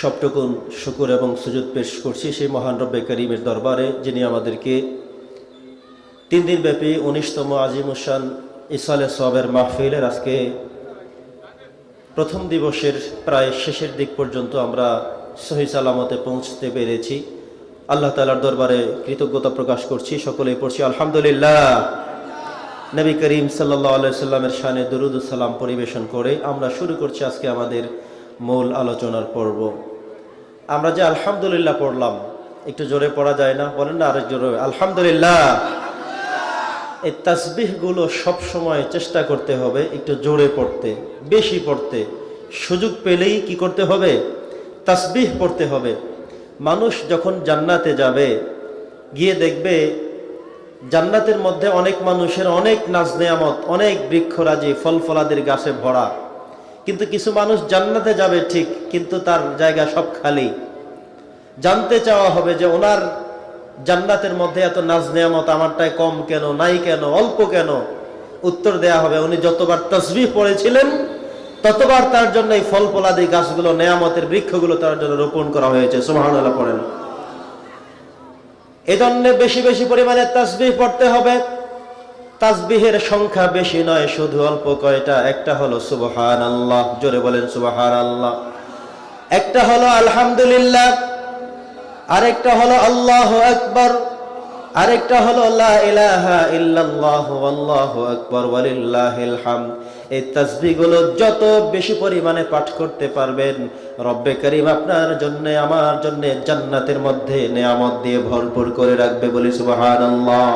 সবটুকুন শুকুর এবং সুযোগ পেশ করছি সেই মহান রব্বে করিমের দরবারে, যিনি আমাদেরকে তিন দিন ব্যাপী উনিশতম আজিমুসান ইসালে সবের মাহফিলের আজকে প্রথম দিবসের প্রায় শেষের দিক পর্যন্ত আমরা সহি সালামতে পৌঁছতে পেরেছি। আল্লাহ তালার দরবারে কৃতজ্ঞতা প্রকাশ করছি, সকলেই পড়ছি আলহামদুলিল্লাহ। নবী করিম সাল্লাহ সাল্লামের শানে দরুদ পরিবেশন করে আমরা শুরু করছি আজকে আমাদের মূল আলোচনার পর্ব। আমরা যে আলহামদুলিল্লাহ পড়লাম, একটু জোরে পড়া যায় না? বলেন না আরেক জোরে। আলহামদুলিল্লাহ। এই তাসবিহগুলো সব সময় চেষ্টা করতে হবে একটু জোরে পড়তে, বেশি পড়তে। সুযোগ পেলেই কি করতে হবে? তাসবিহ পড়তে হবে। মানুষ যখন জান্নাতে যাবে, গিয়ে দেখবে জান্নাতের মধ্যে অনেক মানুষের অনেক নাজ নেয়ামত অনেক বৃক্ষরাজি ফল ফলাদের গাছে ভরা। কিন্তু কিছু মানুষ জান্নাতে যাবে ঠিক, কিন্তু তার জায়গা সব খালি। জানতে চাওয়া হবে যে ওনার জান্নাতের মধ্যে এত নাজ নেয়ামত আমারটায় কম কেন, নাই কেন, অল্প কেন? উত্তর দেয়া হবে, উনি যতবার তসবিহ পড়েছিলেন, ততবার তার জন্য এই ফল ফলাদি গাছগুলো, নেয়ামতের বৃক্ষগুলো তার জন্য রোপণ করা হয়েছে। সুবহানাল্লাহ, পড়েন। এজন্য বেশি বেশি পরিমাণে তাসবিহ পড়তে হবে। তাসবিহের সংখ্যা বেশি নয়, শুধু অল্প কয়টা। একটা হলো সুবহান আল্লাহ জোরে বলেন সুবহান আল্লাহ একটা হলো আলহামদুলিল্লাহ, আরেকটা হলো আল্লাহ আকবর, আরেকটা হলো এই তাসবিহগুলো যত বেশি পরিমাণে পাঠ করতে পারবেন, রব্বে করিম আপনার জন্য, আমার জন্য জান্নাতের মধ্যে নেয়ামত দিয়ে ভরপুর করে রাখবে বলি সুবহানাল্লাহ।